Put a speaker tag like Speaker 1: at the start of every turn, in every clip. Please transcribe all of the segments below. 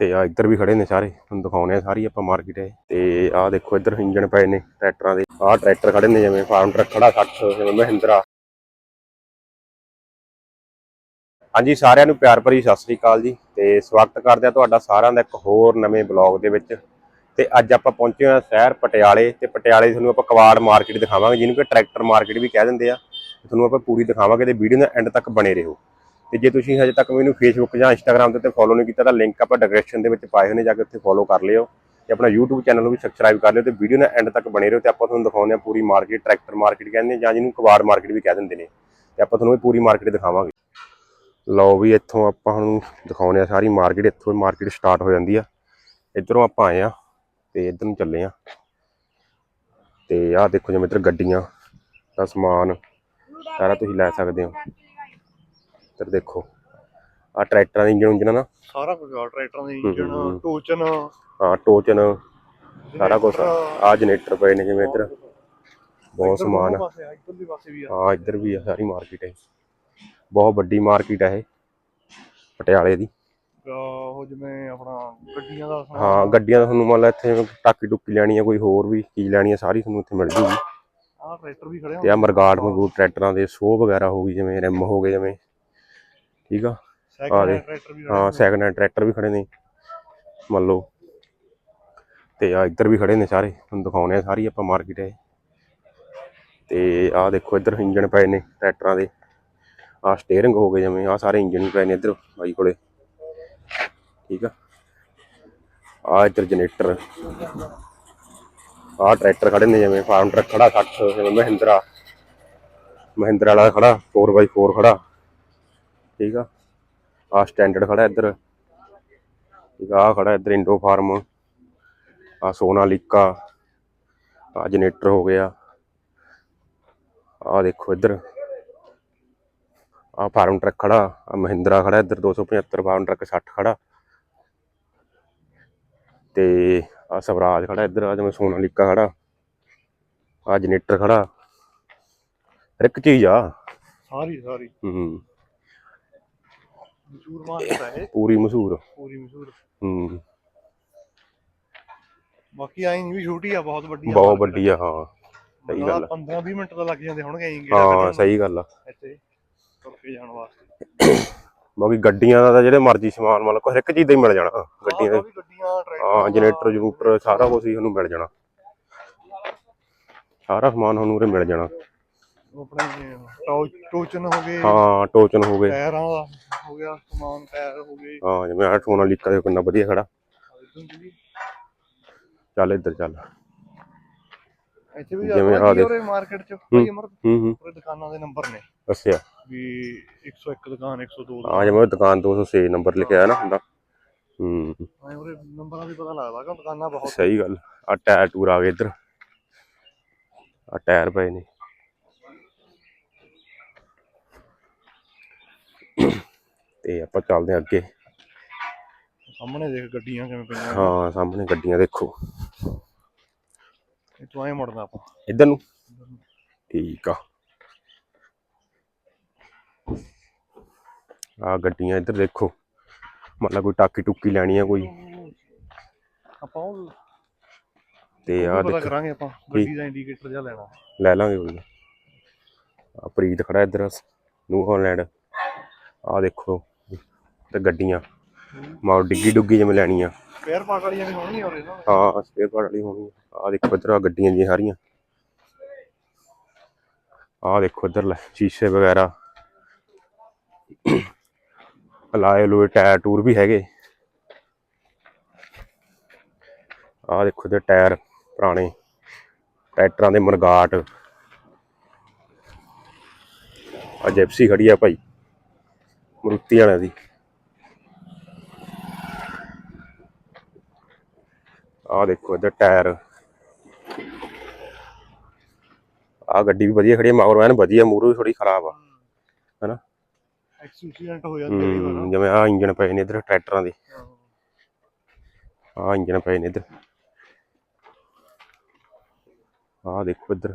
Speaker 1: ਤੇ ਆ ਇੱਧਰ ਵੀ ਖੜੇ ਨੇ ਸਾਰੇ। ਤੁਹਾਨੂੰ ਦਿਖਾਉਣੇ ਆ ਸਾਰੀ ਆਪਾਂ ਮਾਰਕੀਟ ਹੈ ਤੇ ਆਹ ਦੇਖੋ ਇੱਧਰ ਇੰਜਣ ਪਏ ਨੇ ਟਰੈਕਟਰਾਂ ਦੇ। ਆਹ ਟਰੈਕਟਰ ਖੜੇ ਨੇ ਜਿਵੇਂ ਫਾਰਮ ਟਰੱਕ ਖੜਾ 60 ਜਿਵੇਂ ਮਹਿੰਦਰਾ। ਹਾਂਜੀ, ਸਾਰਿਆਂ ਨੂੰ ਪਿਆਰ ਭਰੀ ਸਤਿ ਸ੍ਰੀ ਅਕਾਲ ਜੀ। ਤੇ ਸਵਾਗਤ ਕਰਦੇ ਆ ਤੁਹਾਡਾ ਸਾਰਿਆਂ ਦਾ ਇੱਕ ਹੋਰ ਨਵੇਂ ਬਲੌਗ ਦੇ ਵਿੱਚ। ਤੇ ਅੱਜ ਆਪਾਂ ਪਹੁੰਚੇ ਹਾਂ ਸ਼ਹਿਰ ਪਟਿਆਲੇ। ਤੇ ਪਟਿਆਲੇ ਤੁਹਾਨੂੰ ਆਪਾਂ ਕਵਾੜ ਮਾਰਕੀਟ ਦਿਖਾਵਾਂਗੇ, ਜਿਹਨੂੰ ਕਿ ਟਰੈਕਟਰ ਮਾਰਕੀਟ ਵੀ ਕਹਿ ਦਿੰਦੇ ਆ। ਤੁਹਾਨੂੰ ਆਪਾਂ ਪੂਰੀ ਦਿਖਾਵਾਂਗੇ ਤੇ ਵੀਡੀਓ ਦਾ ਐਂਡ ਤੱਕ ਬਣੇ ਰਹੋ। ਤੇ ਜੇ ਤੁਸੀਂ ਹਜੇ ਤੱਕ ਮੈਨੂੰ ਫੇਸਬੁੱਕ ਜਾਂ ਇੰਸਟਾਗ੍ਰam ਦੇ ਉੱਤੇ ਫੋਲੋ ਨਹੀਂ ਕੀਤਾ ਤਾਂ ਲਿੰਕ ਆਪਾਂ ਡਿਸਕ੍ਰਿਪਸ਼ਨ ਦੇ ਵਿੱਚ ਪਾਏ ਹੋਏ ਨੇ ਜਾ ਕੇ ਉੱਥੇ ਫੋਲੋ ਕਰ ਲਿਓ ਤੇ ਆਪਣਾ YouTube ਚੈਨਲ ਨੂੰ ਵੀ ਸਬਸਕ੍ਰਾਈਬ ਕਰ ਲਿਓ ਤੇ ਵੀਡੀਓ ਦੇ ਐਂਡ ਤੱਕ ਬਣੇ ਰਹੋ ਤੇ ਆਪਾਂ ਤੁਹਾਨੂੰ ਦਿਖਾਉਂਦੇ ਆ ਪੂਰੀ ਮਾਰਕੀਟ ਟਰੈਕਟਰ ਮਾਰਕੀਟ ਕਹਿੰਦੇ ਆ ਜਾਂ ਜਿਹਨੂੰ ਕਵਾੜ ਮਾਰਕੀਟ ਵੀ ਕਹਿ ਦਿੰਦੇ ਨੇ ਤੇ ਆਪਾਂ ਤੁਹਾਨੂੰ ਇਹ ਪੂਰੀ ਮਾਰਕੀਟ ਦਿਖਾਵਾਂਗੇ। ਲਓ ਵੀ ਇੱਥੋਂ ਆਪਾਂ ਹੁਣ ਦਿਖਾਉਂਦੇ ਆ ਸਾਰੀ ਮਾਰਕੀਟ ਇੱਥੋਂ ਮਾਰਕੀਟ ਸਟਾਰਟ ਹੋ ਜਾਂਦੀ ਆ। ਇੱਧਰੋਂ ਆਪਾਂ ਆਏ ਆ ਤੇ ਇੱਧਰ ਨੂੰ ਚੱਲੇ ਆ ਤੇ ਆਹ ਦੇਖੋ ਜਿਵੇਂ ਇੱਧਰ ਗੱਡੀਆਂ ਦਾ ਸਮਾਨ ਸਾਰਾ ਤੁਸੀਂ ਲੈ ਸਕਦੇ ਹੋ। ਇੱਧਰ ਦੇਖੋ। ਆ ਟਰੈਕਟਰਾਂ ਦੇ ਇੰਜਨ ਉਂਜਨ ਨਾ।
Speaker 2: ਸਾਰਾ ਕੁਝ ਆ ਟਰੈਕਟਰਾਂ ਦੇ
Speaker 1: ਹੂੰ।
Speaker 2: ਟੋਚਨ।
Speaker 1: ਹਾਂ ਟੋਚਨ ਸਾਰਾ ਕੁਝ ਆ। ਜਨਰੇਟਰ। ਪਏ ਨੇ ਜਿਵੇਂ ਇੱਧਰ। ਬਹੁਤ ਸਮਾਨ ਆ।
Speaker 2: ਆ ਆ।
Speaker 1: ਹਾਂ ਇੱਧਰ ਵੀ ਆ ਸਾਰੀ ਮਾਰਕੀਟ ਹੈ ਬਹੁਤ ਵੱਡੀ ਮਾਰਕੀਟ ਹੈ ਇਹ ਪਟਿਆਲੇ ਦੀ।
Speaker 2: ਅਹ ਉਹ ਜਿਵੇਂ ਆਪਣਾ ਗੱਡੀਆਂ ਦਾ
Speaker 1: ਹਾਂ ਗੱਡੀਆਂ ਦਾ ਤੁਹਾਨੂੰ ਮੰਨ ਲਾ ਇੱਥੇ ਟਾਕੀ ਟੁੱਕੀ ਲੈਣੀ ਹੈ ਕੋਈ ਹੋਰ ਵੀ ਚੀਜ਼ ਲੈਣੀ ਹੈ ਸਾਰੀ ਤੁਹਾਨੂੰ ਇੱਥੇ ਮਿਲ ਜੂਗੀ।
Speaker 2: ਆਹ ਟਰੈਕਟਰ ਵੀ ਖੜੇ
Speaker 1: ਤੇ ਆ ਮਰਗਾੜ ਮਰਗੂੜ ਟਰੈਕਟਰਾਂ ਦੇ ਸੋ ਵਗੈਰਾ ਹੋ ਗਈ ਜਿਵੇਂ ਰਿਮ ਹੋ ਗਏ ਜਿਵੇਂ ਠੀਕ ਆ? ਆ ਦੇ। ਹਾਂ ਸੈਕੰਡ ਹੈਂਡ ਟਰੈਕਟਰ ਵੀ ਖੜੇ ਨੇ। ਮੰਨ ਲਓ। ਤੇ ਆ ਇੱਧਰ ਵੀ ਖੜੇ ਨੇ ਸਾਰੇ। ਤੁਹਾਨੂੰ ਦਿਖਾਉਣੇ ਆ ਸਾਰੀ ਆਪਾਂ ਮਾਰਕੀਟ ਹੈ ਤੇ ਆ ਦੇਖੋ ਇੱਧਰ ਇੰਜਣ ਪਏ ਨੇ ਟਰੈਕਟਰਾਂ ਦੇ। ਆ ਸਟੀਅਰਿੰਗ ਹੋ ਗਏ ਜਿਵੇਂ ਆ ਸਾਰੇ ਇੰਜਣ ਵੀ ਪਏ ਨੇ ਇੱਧਰ ਬਾਈ ਕੋਲੇ। ਠੀਕ ਆ? ਆ ਇੱਧਰ ਜਨਰੇਟਰ ਆ ਟਰੈਕਟਰ ਖੜੇ ਨੇ ਜਿਵੇਂ ਫਾਰਮ ਟਰੱਕ ਖੜਾ 60 ਜਿਵੇਂ ਮਹਿੰਦਰਾ। ਮਹਿੰਦਰਾ ਵਾਲਾ ਖੜਾ 4x4 ਖੜਾ। ਠੀਕ ਆ। ਆ ਸਟੈਂਡਰਡ ਖੜਾ ਇੱਧਰ। ਠੀਕ ਆ ਖੜਾ ਇੱਧਰ ਇੰਡੋ ਫਾਰਮ ਆ ਸੋਨਾਲੀਕਾ ਆ ਜਨਰੇਟਰ ਹੋ ਗਿਆ। ਆ ਦੇਖੋ ਇੱਧਰ। ਆ ਫਾਰਮ ਟਰੱਕ ਖੜਾ। ਆ ਮਹਿੰਦਰਾ ਖੜਾ ਇੱਧਰ 275 ਫਾਰਮ ਟਰੱਕ 60 ਖੜਾ। ਤੇ ਆ ਸਵਰਾਜ ਖੜਾ ਇੱਧਰ ਆ ਜਿਵੇਂ ਸੋਨਾਲੀਕਾ ਖੜਾ। ਆ ਜਨਰੇਟਰ ਖੜਾ। ਹਰ ਇੱਕ ਚੀਜ਼ ਆ।
Speaker 2: ਸਾਰੀ ਸਾਰੀ।
Speaker 1: ਹੂੰ।
Speaker 2: ਮਸ਼ਹੂਰ ਮਾਰਕੀਟ ਹੈ ਇਹ।
Speaker 1: ਪੂਰੀ ਮਸ਼ਹੂਰ।
Speaker 2: ਪੂਰੀ ਮਸ਼ਹੂਰ।
Speaker 1: ਹੂੰ।
Speaker 2: ਬਾਕੀ ਆਈ ਨਹੀਂ ਵੀ ਛੋਟੀ ਆ ਬਹੁਤ ਵੱਡੀ ਆ।
Speaker 1: ਬਹੁਤ। ਵੱਡੀ ਆ ਹਾਂ। ਸਹੀ ਗੱਲ ਆ।
Speaker 2: 15 20 ਮਿੰਟ ਤਾਂ ਲੱਗ ਜਾਂਦੇ ਹੋਣਗੇ ਆਈ
Speaker 1: ਹਾਂ ਸਹੀ ਗੱਲ ਆ।
Speaker 2: ਇੱਥੇ ਤੁਰ ਕੇ ਜਾਣ ਵਾਸਤੇ।
Speaker 1: ਬਾਕੀ ਗੱਡੀਆਂ ਦਾ ਤਾਂ ਜਿਹੜੇ ਮਰਜ਼ੀ ਸਮਾਨ ਮਤਲਬ ਹਰ ਇੱਕ ਚੀਜ਼ ਦਾ ਹੀ ਮਿਲ ਜਾਣਾ ਗੱਡੀਆਂ ਦੇ। ਹਾਂ ਜਨਰੇਟਰ ਜਨੂਟਰ ਸਾਰਾ ਕੁਝ ਹੀ ਤੁਹਾਨੂੰ ਮਿਲ ਜਾਣਾ। ਸਾਰਾ ਸਮਾਨ ਤੁਹਾਨੂੰ ਉਰੇ ਮਿਲ ਜਾਣਾ।
Speaker 2: ਆਪਣੇ ਟੋ- ਟੋਚਨ ਹੋ ਗਏ
Speaker 1: ਹਾਂ ਟੋਚਨ ਹੋ ਗਏ।
Speaker 2: ਟਾਇਰਾਂ ਦਾ ਹੋ ਗਿਆ ਸਮਾਨ ਟਾਇਰ ਹੋ ਗਏ।
Speaker 1: ਹਾਂ ਜਿਵੇਂ ਆਹ ਸੋਨਾ ਲੀਕਾ ਦੇ ਕਿੰਨਾ ਵਧੀਆ ਖੜਾ।
Speaker 2: ਇੱਧਰ ਵੀ
Speaker 1: ਚੱਲ। ਇੱਧਰ ਚੱਲ।
Speaker 2: ਇੱਥੇ ਵੀ
Speaker 1: ਜਿਵੇਂ ਆਹ
Speaker 2: ਆ
Speaker 1: ਦੇਖ।
Speaker 2: ਉਹਰੇ ਮਾਰਕੀਟ ਚ ਭਾਈ ਅਮਰ
Speaker 1: ਹੂੰ ਹੂੰ।
Speaker 2: ਪੂਰੇ ਦੁਕਾਨਾਂ ਦੇ ਨੰਬਰ ਨੇ।
Speaker 1: ਦੱਸਿਆ
Speaker 2: ਵੀ 101 ਦੁਕਾਨ 102
Speaker 1: ਹਾਂ ਜਿਵੇਂ ਉਹ ਦੁਕਾਨ 206 ਨੰਬਰ ਲਿਖਿਆ ਹੈ ਨਾ ਹੁੰਦਾ। ਹੂੰ।
Speaker 2: ਐ ਉਹਰੇ ਨੰਬਰਾਂ ਦੀ ਪਤਾ ਲੱਗਦਾ ਕਿ ਦੁਕਾਨਾਂ ਬਹੁਤ
Speaker 1: ਸਹੀ ਗੱਲ। ਆ ਟਾਇਰ ਟੂਰ ਆ ਗਏ ਇੱਧਰ। ਆ ਟਾਇਰ ਪਏ ਨੇ। ਤੇ ਆਪਾਂ ਚੱਲਦੇ ਹਾਂ ਅੱਗੇ।
Speaker 2: ਸਾਹਮਣੇ ਦੇਖ ਗੱਡੀਆਂ ਕਿਵੇਂ ਪਈਆਂ।
Speaker 1: ਹਾਂ ਸਾਹਮਣੇ ਗੱਡੀਆਂ ਦੇਖੋ।
Speaker 2: ਇੱਥੋਂ ਐ ਮੁੜਨਾ ਆਪਾਂ।
Speaker 1: ਇੱਧਰ ਨੂੰ? ਠੀਕ ਆ। ਆ ਗੱਡੀਆਂ ਇੱਧਰ ਦੇਖੋ। ਮਤਲਬ ਕੋਈ ਟਾਕੀ ਟੁੱਕੀ ਲੈਣੀ ਆ ਕੋਈ।
Speaker 2: ਆਪਾਂ ਉਹ
Speaker 1: ਤੇ ਆ ਦੇਖੋ।
Speaker 2: ਕਰਾਂਗੇ ਆਪਾਂ। ਗੱਡੀ ਦਾ ਇੰਡੀਕੇਟਰ ਜਿਹਾ ਲੈਣਾ।
Speaker 1: ਲੈ ਲਾਂਗੇ ਕੋਈ। ਆ ਪ੍ਰੀਤ ਖੜਾ ਇੱਧਰ। New Holland. ਆ ਦੇਖੋ ਤੇ ਗੱਡੀਆਂ। ਮਾਉ ਡਿੱਗੀ ਡੁੱਗੀ ਜਿਵੇਂ ਲੈਣੀ ਆ
Speaker 2: ਸਪੇਅਰ ਪਾਰਟ ਵਾਲੀਆਂ ਵੀ ਹੋਣਗੀਆਂ ਉਰੇ ਨਾ?
Speaker 1: ਹਾਂ ਸਪੇਅਰ ਪਾਰਟ ਵਾਲੀ ਹੋਣੀ ਆ ਦੇਖੋ ਇੱਧਰ ਆ ਗੱਡੀਆਂ ਜੀ ਸਾਰੀਆਂ। ਆ ਦੇਖੋ ਇੱਧਰ ਲੈ ਸ਼ੀਸ਼ੇ ਵਗੈਰਾ। ਲਾਏ ਲੋਏ ਟਾਇਰ ਟੂਰ ਵੀ ਹੈਗੇ। ਆ ਦੇਖੋ ਤੇ ਟਾਇਰ ਪੁਰਾਣੇ ਟਰੈਕਟਰਾਂ ਦੇ ਮਰਗਾਟ। ਆ ਜੈਪਸੀ ਖੜੀ ਆ ਭਾਈ। ਮਰੂਤੀ ਵਾਲਿਆਂ ਦੀ। ਆ ਦੇਖੋ ਇੱਧਰ ਟਾਇਰ। ਆ ਗੱਡੀ ਵੀ ਵਧੀਆ ਖੜੀ ਆ ਮਗਰ ਐਨ ਵਧੀਆ ਮੂਹਰੋਂ ਵੀ ਥੋੜੀ ਖਰਾਬ ਆ। ਹੈਨਾ?
Speaker 2: ਐਕਸੀਡੈਂਟ ਹੋ ਜਾਂਦੇ
Speaker 1: ਹਮ, ਜਿਵੇਂ ਆ ਇੰਜਨ ਪਏ ਨੇ ਇੱਧਰ ਟਰੈਕਟਰਾਂ ਦੇ।
Speaker 2: ਹਾਂ।
Speaker 1: ਆ ਇੰਜਨ ਪਏ ਨੇ ਇੱਧਰ। ਆ ਦੇਖੋ ਇੱਧਰ।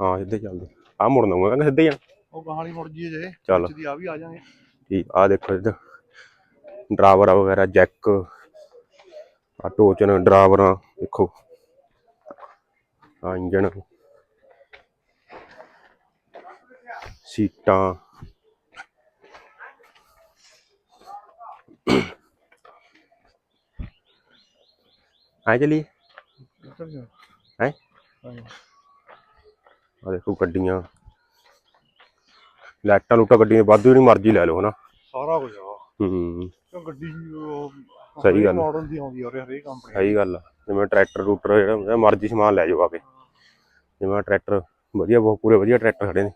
Speaker 1: ਹਾਂ ਸਿੱਧੇ ਚੱਲਦੇ ਆ। ਮੁੜਨਾ ਹੋਊਗਾ ਕਹਿੰਦਾ ਸਿੱਧੇ ਜਾਣਾ
Speaker 2: ਉਹ ਕਹਾਣੀ ਮੁੜ ਜੀ ਜੇ
Speaker 1: ਚੱਲ।
Speaker 2: ਵਿੱਚ ਦੀ ਆ ਵੀ ਆ ਜਾਣਗੇ
Speaker 1: ਠੀਕ ਆ ਦੇਖੋ ਇੱਧਰ। ਡਰਾਵਰ ਵਗੈਰਾ ਜੈਕ ਆ ਟੋਚਨ ਡਰਾਵਰਾਂ ਦੇਖੋ। ਆ ਇੰਜਣ। ਸੀਟਾਂ। ਆ ਚਲੀ
Speaker 2: ਇੱਧਰ ਜਾ।
Speaker 1: ਹੈ?
Speaker 2: ਹਾਂ।
Speaker 1: ਆ ਦੇਖੋ ਗੱਡੀਆਂ। ਲਾਈਟਾਂ ਲੂਟਾਂ ਗੱਡੀਆਂ ਵਾਧੂ ਨਹੀਂ ਮਰਜ਼ੀ ਲੈ ਲਓ ਹਨਾ?
Speaker 2: ਸਾਰਾ ਕੁਝ ਆ।
Speaker 1: ਹੂੰ।
Speaker 2: ਕਿਉਂ ਗੱਡੀ ਉਹ
Speaker 1: ਸਹੀ ਗੱਲ।
Speaker 2: ਮਾਡਲ ਦੀ ਆਉਂਦੀ ਆ ਹਰੇਕ ਕੰਪਨੀ
Speaker 1: ਸਹੀ ਗੱਲ ਆ। ਜਿਵੇਂ ਟਰੈਕਟਰ ਰੂਟਰ ਜਿਹੜਾ ਮਰਜ਼ੀ ਸਮਾਨ ਲੈ ਜਾਓ ਆ ਕੇ। ਜਿਵੇਂ ਟਰੈਕਟਰ ਵਧੀਆ ਬਹੁਤ ਪੂਰੇ ਵਧੀਆ ਟਰੈਕਟਰ ਖੜੇ ਨੇ।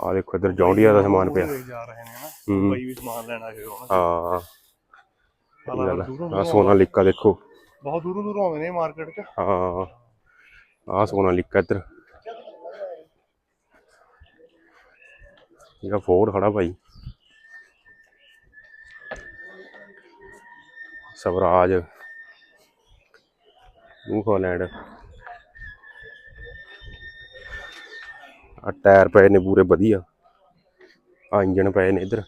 Speaker 1: ਆ ਦੇਖੋ ਇੱਧਰ ਜੌਂਡੀਆ ਦਾ ਸਮਾਨ ਪਿਆ।
Speaker 2: ਜਾ ਰਹੇ ਨੇ ਨਾ
Speaker 1: ਹੂੰ।
Speaker 2: ਬਾਈ ਵੀ ਸਮਾਨ ਲੈਣਾ ਹੈ।
Speaker 1: ਹਾਂ
Speaker 2: ਦੂਰੋਂ
Speaker 1: ਸੋਨਾ ਲਿਕਾ ਦੇਖੋ।
Speaker 2: ਬਹੁਤ ਦੂਰੋਂ ਦੂਰੋਂ ਆਉਂਦੇ ਨੇ ਮਾਰਕੀਟ 'ਚ।
Speaker 1: ਹਾਂ। ਆਹ ਸੋਨਾ ਲਿਕਾ ਇੱਧਰ। ਇਹਦਾ ਫੋਰ ਖੜਾ ਭਾਈ। ਸਵਰਾਜ। New Holland. ਆ ਟਾਇਰ ਪਏ ਨੇ ਪੂਰੇ ਵਧੀਆ। ਆ ਇੰਜਣ ਪਏ ਨੇ ਇੱਧਰ।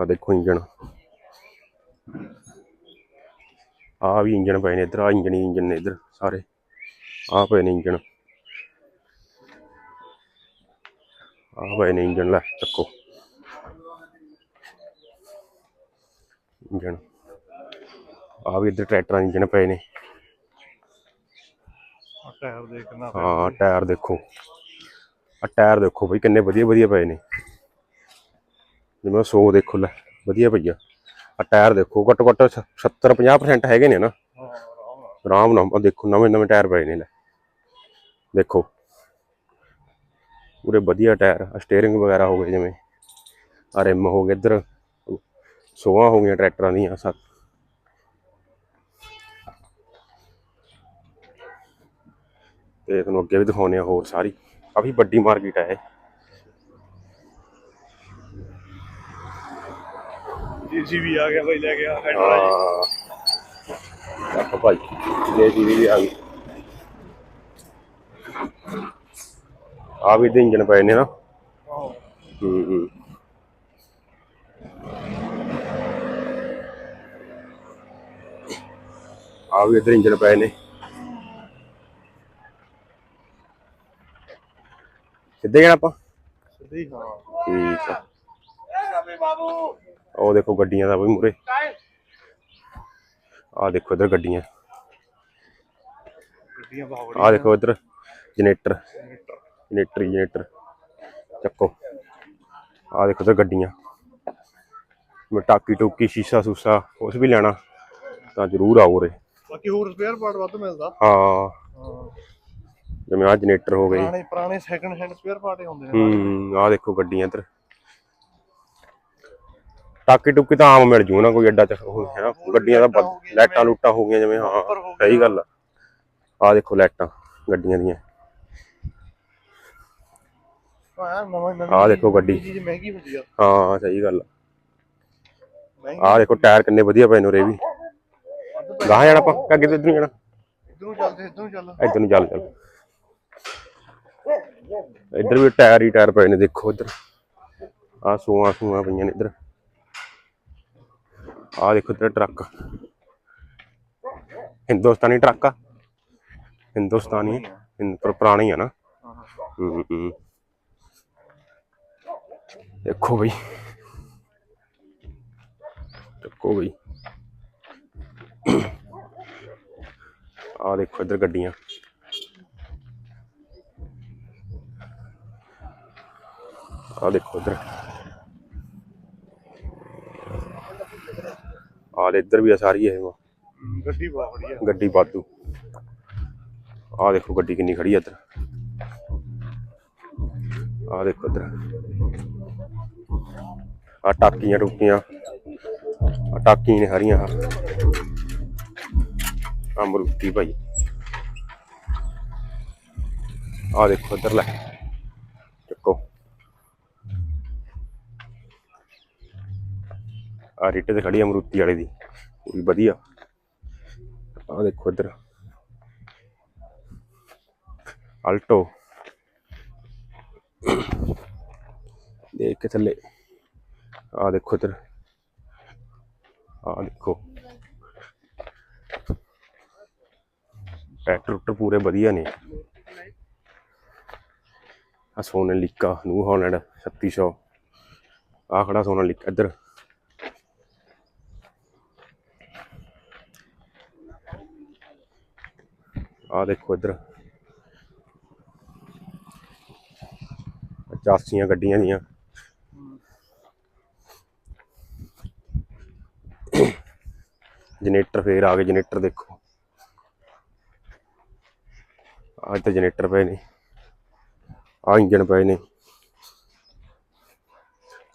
Speaker 1: ਆ ਦੇਖੋ ਇੰਜਣ। ਆ ਵੀ ਇੰਜਣ ਪਏ ਨੇ ਇੱਧਰ ਆ ਇੰਜਣ ਹੀ ਇੰਜਣ ਨੇ ਇੱਧਰ ਸਾਰੇ। ਆ ਪਏ ਨੇ ਇੰਜਣ। ਆ ਪਏ ਨੇ ਇੰਜਣ ਲੈ ਚੱਕੋ। ਇੰਜਣ। ਆ ਵੀ ਇੱਧਰ ਟਰੈਕਟਰਾਂ ਇੰਜਣ ਪਏ ਨੇ।
Speaker 2: ਆਹ ਟਾਇਰ ਦੇਖਣਾ
Speaker 1: ਹਾਂ ਟਾਇਰ ਦੇਖੋ। ਆ ਟਾਇਰ ਦੇਖੋ ਬਈ ਕਿੰਨੇ ਵਧੀਆ ਵਧੀਆ ਪਏ ਨੇ। ਜਿਵੇਂ 100 ਦੇਖੋ ਲੈ ਵਧੀਆ ਪਈਆ ਆ ਟਾਇਰ ਦੇਖੋ ਘੱਟੋ ਘੱਟ 70 50% ਹੈਗੇ ਨੇ ਨਾ।
Speaker 2: ਆਰਾਮ ਨਾਲ
Speaker 1: ਦੇਖੋ, ਨਵੇਂ ਨਵੇਂ ਟਾਇਰ ਪਏ ਨੇ ਲੈ। ਦੇਖੋ। ਪੂਰੇ ਵਧੀਆ ਟਾਇਰ ਸਟੀਅਰਿੰਗ ਵਗੈਰਾ ਹੋ ਗਏ ਜਿਵੇਂ। ਆ ਰਿਮ ਹੋ ਗਏ ਇੱਧਰ। ਸੋਹਾਂ ਹੋ ਗਈਆਂ ਟਰੈਕਟਰਾਂ ਦੀਆਂ, ਸੱਤ। ਤੇ ਤੁਹਾਨੂੰ ਅੱਗੇ ਵੀ ਦਿਖਾਉਣੇ ਆ ਹੋਰ ਸਾਰੀ। ਕਾਫੀ ਵੱਡੀ ਮਾਰਕੀਟ ਹੈ ਇਹ।
Speaker 2: ਜੀਸੀਬੀ ਆ ਗਿਆ ਬਾਈ ਲੈ ਗਿਆ ਹੈਡ ਵਾਲਾ ਜੀ।
Speaker 1: ਹਾਂ। ਦੇਖੋ ਭਾਈ ਜੇ ਜੀ ਵੀ ਆ ਗਈ। ਆ ਵੀ ਦੇ ਇੰਜਨ ਪਏ ਨੇ ਨਾ।
Speaker 2: ਆਹੋ।
Speaker 1: ਹੂੰ ਹੂੰ। ਆ ਵੀ ਇੱਧਰ ਇੰਜਨ ਪਏ ਨੇ। ਸਿੱਧੇ ਜਾਣਾ ਆਪਾਂ?
Speaker 2: ਸਿੱਧੇ ਹੀ ਹਾਂ
Speaker 1: ਠੀਕ ਆ। ਉਹ ਦੇਖੋ ਗੱਡੀਆਂ ਦਾ ਬਈ ਮੂਰੇ ਆ ਦੇਖੋ ਇੱਧਰ ਗੱਡੀਆਂ।
Speaker 2: ਗੱਡੀਆਂ ਬਹੁਤ
Speaker 1: ਆ ਦੇਖੋ ਇੱਧਰ ਜਨਰੇਟਰ। Generator generator. ਚੱਕੋ। ਆ ਦੇਖੋ ਇੱਧਰ ਗੱਡੀਆਂ। ਮੈਂ ਟਾਕੀ ਟੂਕੀ ਸ਼ੀਸ਼ਾ ਸੂਸਾ ਕੁਛ ਵੀ ਲੈਣਾ ਤਾਂ ਜ਼ਰੂਰ ਆਓ ਰੇ
Speaker 2: ਬਾਕੀ ਹੋਰ ਸਪੇਅਰ ਪਾਰਟ ਵੱਧ ਮਿਲਦਾ।
Speaker 1: ਹਾਂ। ਜਿਵੇਂ ਆ ਜਨਰੇਟਰ ਹੋ ਗਈ
Speaker 2: ਪੁਰਾਣੇ ਪੁਰਾਣੇ ਸੈਕੰਡ ਹੈਂਡ ਸਪੇਅਰ ਪਾਰਟ ਹੀ ਹੁੰਦੇ ਨੇ।
Speaker 1: ਹੂੰ ਆ ਦੇਖੋ ਗੱਡੀਆਂ ਇੱਧਰ। ਟਾਕੀ ਟੁਕੀ ਤਾਂ ਆਮ ਮਿਲ ਜੂ ਨਾ ਕੋਈ ਐਡਾ ਚ ਉਹ ਹੈ ਨਾ ਗੱਡੀਆਂ ਦਾ
Speaker 2: ਗਈਆਂ
Speaker 1: ਲਾਈਟਾਂ ਲੂਟਾਂ ਹੋ ਗਈਆਂ ਜਿਵੇਂ ਹਾਂ ਸਹੀ ਗੱਲ ਆ। ਆ ਦੇਖੋ ਲਾਈਟਾਂ ਗੱਡੀਆਂ ਦੀਆਂ।
Speaker 2: ਹਾਂ ਨਵਾਂ ਨਵੀਂ
Speaker 1: ਆਹ ਦੇਖੋ ਗੱਡੀ।
Speaker 2: ਚੀਜ਼ ਮਹਿੰਗੀ ਹੁੰਦੀ ਆ।
Speaker 1: ਹਾਂ ਸਹੀ ਗੱਲ ਆ।
Speaker 2: ਮਹਿੰਗੀ
Speaker 1: ਆਹ ਦੇਖੋ ਟਾਇਰ ਕਿੰਨੇ ਵਧੀਆ ਪਏ ਨੇ ਉਰੇ ਵੀ।
Speaker 2: ਵੱਧ ਪੈ
Speaker 1: ਗਾਹਾਂ ਜਾਣਾ ਆਪਾਂ ਕਿ ਅੱਗੇ ਤੋਂ ਇੱਧਰ ਨੂੰ ਜਾਣਾ।
Speaker 2: ਇੱਧਰ ਨੂੰ ਚੱਲਦੇ ਇੱਧਰ ਨੂੰ ਚੱਲ।
Speaker 1: ਇੱਧਰ ਨੂੰ ਚੱਲ ਚੱਲ। ਇੱਧਰ ਵੀ ਟਾਇਰ ਹੀ ਟਾਇਰ ਪਏ ਨੇ ਦੇਖੋ ਇੱਧਰ। ਆ ਸੂਆਂ ਸੂਆਂ ਪਈਆਂ ਨੇ ਇੱਧਰ। ਆ ਦੇਖੋ ਇੱਧਰ ਟਰੱਕ। ਹਿੰਦੁਸਤਾਨੀ ਟਰੱਕ ਆ। ਹਿੰਦੁਸਤਾਨੀ ਹਿੰਦ ਪਰ ਪੁਰਾਣੀ ਆ ਨਾ। ਦੇਖੋ ਬਈ। ਦੇਖੋ ਬਈ। ਆ ਦੇਖੋ ਇੱਧਰ ਗੱਡੀਆਂ। ਆ ਦੇਖੋ ਇੱਧਰ। ਆ ਲੈ ਇੱਧਰ ਵੀ ਆ ਸਾਰੀ ਇਹ। ਵਾ,
Speaker 2: ਗੱਡੀ ਬਹੁਤ ਵਧੀਆ।
Speaker 1: ਗੱਡੀ ਵਾਧੂ। ਆ ਦੇਖੋ ਗੱਡੀ ਕਿੰਨੀ ਖੜੀ ਆ ਇੱਧਰ। ਆ ਦੇਖੋ ਇੱਧਰ। ਆ ਟਾਕੀਆਂ ਟੁਕੀਆਂ। ਆ ਟਾਕੀ ਨੇ ਹਰੀਆਂ ਆ ਆ ਮਰੂਤੀ ਭਾਈ। ਆ ਦੇਖੋ ਇੱਧਰ ਲੈ। ਚੱਕੋ। ਆ ਰਿੱਟੇ ਤੇ ਖੜੀ ਆ ਮਰੂਤੀ ਵਾਲੇ ਦੀ। ਪੂਰੀ ਵਧੀਆ। ਆ ਦੇਖੋ ਇੱਧਰ। ਆਲਟੋ ਦੇਖ ਕੇ ਥੱਲੇ। ਆ ਦੇਖੋ ਇੱਧਰ। ਆ ਦੇਖੋ। ਟਰੈਕਟਰ ਟਰੂਕਟਰ ਪੂਰੇ ਵਧੀਆ ਨੇ। ਆ ਸੋਨੇ ਲਿਕਾ, ਨਿਊ ਹਾਲੈਂਡ 3600 ਆ ਖੜਾ ਸੋਨਾ ਲਿਕਾ ਇੱਧਰ। ਆ ਦੇਖੋ ਇੱਧਰ। 85 ਗੱਡੀਆਂ ਦੀਆਂ। ਜਨਰੇਟਰ ਫੇਰ ਆ ਗਏ, ਜਨਰੇਟਰ ਦੇਖੋ। ਅੱਜ ਤਾਂ ਜਨਰੇਟਰ ਪਏ ਨੇ। ਆ ਇੰਜਨ ਪਏ ਨੇ।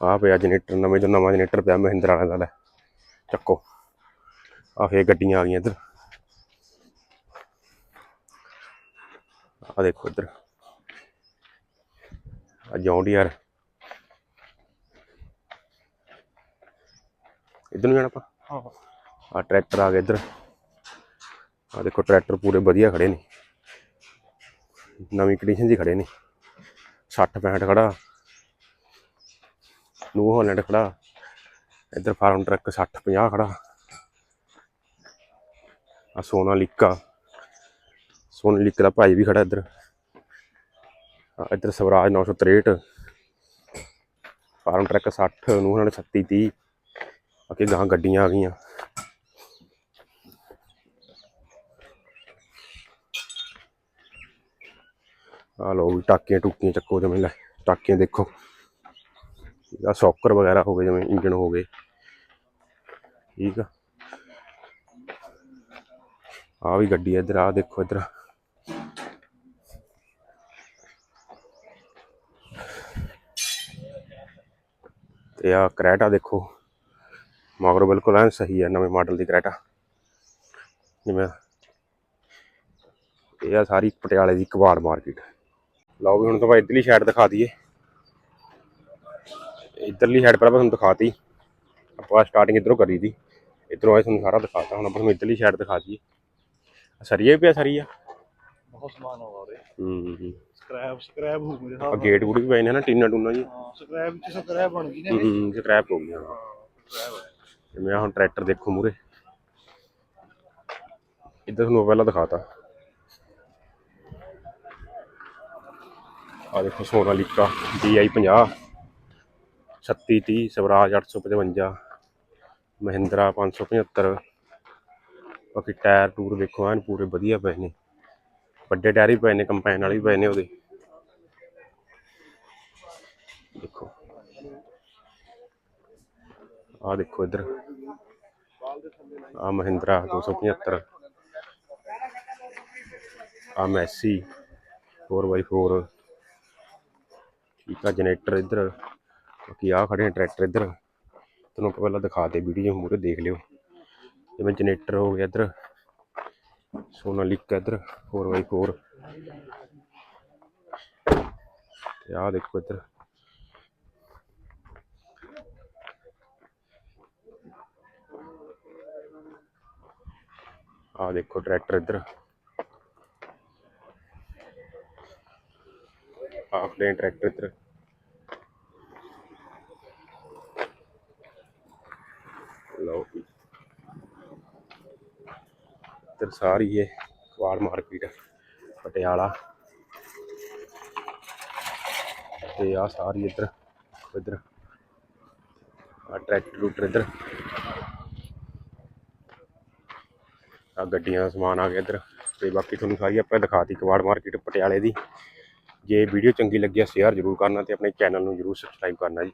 Speaker 1: ਆ ਪਿਆ ਜਨਰੇਟਰ, ਨਵੇਂ ਤੋਂ ਨਵਾਂ ਜਨਰੇਟਰ ਪਿਆ ਮਹਿੰਦਰਾ ਵਾਲਾ ਲੈ। ਚੱਕੋ। ਆ ਫੇਰ ਗੱਡੀਆਂ ਆ ਗਈਆਂ ਇੱਧਰ। ਆ ਦੇਖੋ ਇੱਧਰ। ਆ ਜੌਂਡੀਆਰ ਇੱਧਰ ਨੂੰ ਜਾਣਾ ਆਪਾਂ?
Speaker 2: ਹਾਂ।
Speaker 1: ਆ ਟਰੈਕਟਰ ਆ ਗਿਆ ਇੱਧਰ। ਆ ਦੇਖੋ ਟਰੈਕਟਰ ਪੂਰੇ ਵਧੀਆ ਖੜੇ ਨੇ। ਨਵੀਂ ਕੰਡੀਸ਼ਨ 'ਚ ਖੜੇ ਨੇ। 60 65 ਖੜਾ। ਨਿਊ ਹਾਲੈਂਡ ਖੜਾ। ਇੱਧਰ ਫਾਰਮ ਟਰੱਕ 60 50 ਖੜਾ। ਆ ਸੋਨਾ ਲਿਕਾ। ਸੋਨਾ ਲਿਕਾ ਦਾ ਭਾਈ ਵੀ ਖੜਾ ਇੱਧਰ। ਇੱਧਰ Swaraj 963 Farmtrac 60 New Holland 36 30 ਅੱਗੇ ਗਾਂ ਗੱਡੀਆਂ ਆ ਗਈਆਂ। ਆ ਲੋ ਵੀ ਟਾਕੀਆਂ ਟੁਕੀਆਂ ਚੱਕੋ ਜਿਵੇਂ ਲੈ। ਟਾਕੀਆਂ ਦੇਖੋ। ਆ ਸੌਕਰ ਵਗੈਰਾ ਹੋ ਗਏ ਜਿਵੇਂ ਇੰਜਨ ਹੋ ਗਏ। ਠੀਕ ਆ। ਆ ਵੀ ਗੱਡੀ ਇੱਧਰ ਆ ਦੇਖੋ ਇੱਧਰ। ਤੇ ਆ ਕਰੈਟਾ ਦੇਖੋ। ਮਗਰੋਂ ਬਿਲਕੁਲ ਐਨ ਸਹੀ ਹੈ ਨਵੇਂ ਮਾਡਲ ਦੀ ਕਰੈਟਾ ਜਿਵੇਂ ਇਹ ਆ ਸਾਰੀ ਪਟਿਆਲੇ ਦੀ ਕਬਾੜ ਮਾਰਕੀਟ। ਲਓ ਵੀ ਹੁਣ ਤਾਂ ਆਪਾਂ ਇੱਧਰਲੀ ਸਾਈਡ ਦਿਖਾ ਦਈਏ। ਇੱਧਰਲੀ ਸਾਈਡ ਪਹਿਲਾਂ ਤੁਹਾਨੂੰ ਦਿਖਾਤੀ। ਆਪਾਂ ਸਟਾਰਟਿੰਗ ਇੱਧਰੋਂ ਕਰੀ ਦੀ। ਇੱਧਰੋਂ ਆਏ ਤੁਹਾਨੂੰ ਸਾਰਾ ਦਿਖਾਤਾ। ਹੁਣ ਆਪਾਂ ਤੁਹਾਨੂੰ ਇੱਧਰਲੀ ਸਾਈਡ ਦਿਖਾ ਦਈਏ। ਸਰੀਆ ਵੀ ਪਿਆ ਸਰੀਆ
Speaker 2: ਬਹੁਤ ਸਮਾਨ ਆ ਰਹੇ
Speaker 1: ਹੂੰ।
Speaker 2: ਸਕ੍ਰੈਪ ਸਕ੍ਰੈਪ ਹੋ ਮੇਰੇ
Speaker 1: ਆ
Speaker 2: ਹਿਸਾਬ
Speaker 1: ਗੇਟ ਗੂਟ ਵੀ ਪਏ ਨੇ ਨਾ ਟੀਨਾ ਟੂਨਾ ਜੀ।
Speaker 2: ਹਾਂ ਸਕ੍ਰੈਪ ਚ ਸਕ੍ਰੈਪ ਬਣ ਗਈ ਨਾ।
Speaker 1: ਹੂੰ ਸਕ੍ਰੈਪ ਹੋ ਗਿਆ
Speaker 2: ਸਕ੍ਰੈਪ ਹੈ
Speaker 1: ਜਿਵੇਂ ਆਹ ਹੁਣ ਟਰੈਕਟਰ ਦੇਖੋ ਮੂਰੇ ਇੱਧਰ ਤੁਹਾਨੂੰ ਪਹਿਲਾਂ ਦਿਖਾਤਾ। ਆ ਦੇਖੋ ਸੋਨਾਲੀਕਾ DI 50 3630 ਸਵਰਾਜ 855 ਮਹਿੰਦਰਾ 575 ਬਾਕੀ ਟਾਇਰ ਟੂਰ ਦੇਖੋ ਐਨ ਪੂਰੇ ਵਧੀਆ ਪਏ ਨੇ। ਵੱਡੇ ਟਾਇਰ ਵੀ ਪਏ ਨੇ ਕੰਪਾਈਨ ਵਾਲੇ ਵੀ ਪਏ ਨੇ ਉਹਦੇ। ਦੇਖੋ। ਆ ਦੇਖੋ ਇੱਧਰ। ਆ ਮਹਿੰਦਰਾ 275 ਆ ਮੈਸੀ 4x4 ਠੀਕ ਆ, ਜਨਰੇਟਰ ਇੱਧਰ। ਬਾਕੀ ਆ ਖੜੇ ਟਰੈਕਟਰ ਇੱਧਰ। ਤੁਹਾਨੂੰ ਆਪਾਂ ਪਹਿਲਾਂ ਦਿਖਾ ਦੇ ਵੀਡੀਓ ਮੂਰੇ ਦੇਖ ਲਿਓ। ਜਿਵੇਂ ਜਨਰੇਟਰ ਹੋ ਗਿਆ ਇੱਧਰ। ਸੋਨਾ ਸੋਨਾਲਿਕ ਇੱਧਰ 4x4 ਤੇ ਆ ਦੇਖੋ ਇੱਧਰ ਆ ਦੇਖੋ ਟਰੈਕਟਰ ਇੱਧਰ ਆ ਖੜੇ ਟਰੈਕਟਰ ਇੱਧਰ ਲਓ ਜੀ ਇੱਧਰ ਸਾਰੀ ਇਹ ਕਵਾੜ ਮਾਰਕੀਟ ਪਟਿਆਲਾ। ਤੇ ਆ ਸਾਰੀ ਇੱਧਰ ਇੱਧਰ। ਆ ਟਰੈਕਟਰ ਰੂਟਰ ਇੱਧਰ। ਆ ਗੱਡੀਆਂ ਦਾ ਸਮਾਨ ਆ ਗਿਆ ਇੱਧਰ। ਤੇ ਬਾਕੀ ਤੁਹਾਨੂੰ ਸਾਰੀ ਆਪਾਂ ਦਿਖਾਤੀ ਕਵਾੜ ਮਾਰਕੀਟ ਪਟਿਆਲੇ ਦੀ। ਜੇ ਵੀਡੀਓ ਚੰਗੀ ਲੱਗੀ ਸ਼ੇਅਰ ਜ਼ਰੂਰ ਕਰਨਾ ਤੇ ਆਪਣੇ ਚੈਨਲ ਨੂੰ ਜ਼ਰੂਰ ਸਬਸਕ੍ਰਾਈਬ ਕਰਨਾ ਜੀ।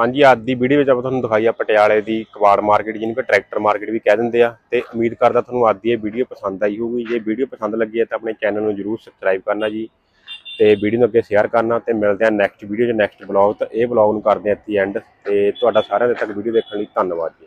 Speaker 1: ਹਾਂਜੀ, ਅੱਜ ਦੀ ਵੀਡੀਓ ਵਿੱਚ ਆਪਾਂ ਤੁਹਾਨੂੰ ਦਿਖਾਈ ਆ ਪਟਿਆਲੇ ਦੀ ਕਵਾੜ ਮਾਰਕੀਟ ਜਿਹਨੂੰ ਕਿ ਟਰੈਕਟਰ ਮਾਰਕੀਟ ਵੀ ਕਹਿ ਦਿੰਦੇ ਆ। ਤੇ ਉਮੀਦ ਕਰਦਾ ਤੁਹਾਨੂੰ ਅੱਜ ਦੀ ਇਹ ਵੀਡੀਓ ਪਸੰਦ ਆਈ ਹੋਊਗੀ। ਜੇ ਵੀਡੀਓ ਪਸੰਦ ਲੱਗੀ ਹੈ ਤਾਂ ਆਪਣੇ ਚੈਨਲ ਨੂੰ ਜ਼ਰੂਰ ਸਬਸਕ੍ਰਾਈਬ ਕਰਨਾ ਜੀ। ਤੇ ਵੀਡੀਓ ਨੂੰ ਅੱਗੇ ਸ਼ੇਅਰ ਕਰਨਾ ਤੇ ਮਿਲਦੇ ਆ ਨੈਕਸਟ ਵੀਡੀਓ ਜਾਂ ਨੈਕਸਟ ਬਲੌਗ ਤਾਂ। ਇਹ ਬਲੌਗ ਨੂੰ ਕਰਦੇ ਆ ਇੱਥੇ ਐਂਡ ਤੇ ਤੁਹਾਡਾ ਸਾਰਿਆਂ ਦੇ ਤੱਕ ਵੀਡੀਓ ਦੇਖਣ ਲਈ ਧੰਨਵਾਦ ਜੀ।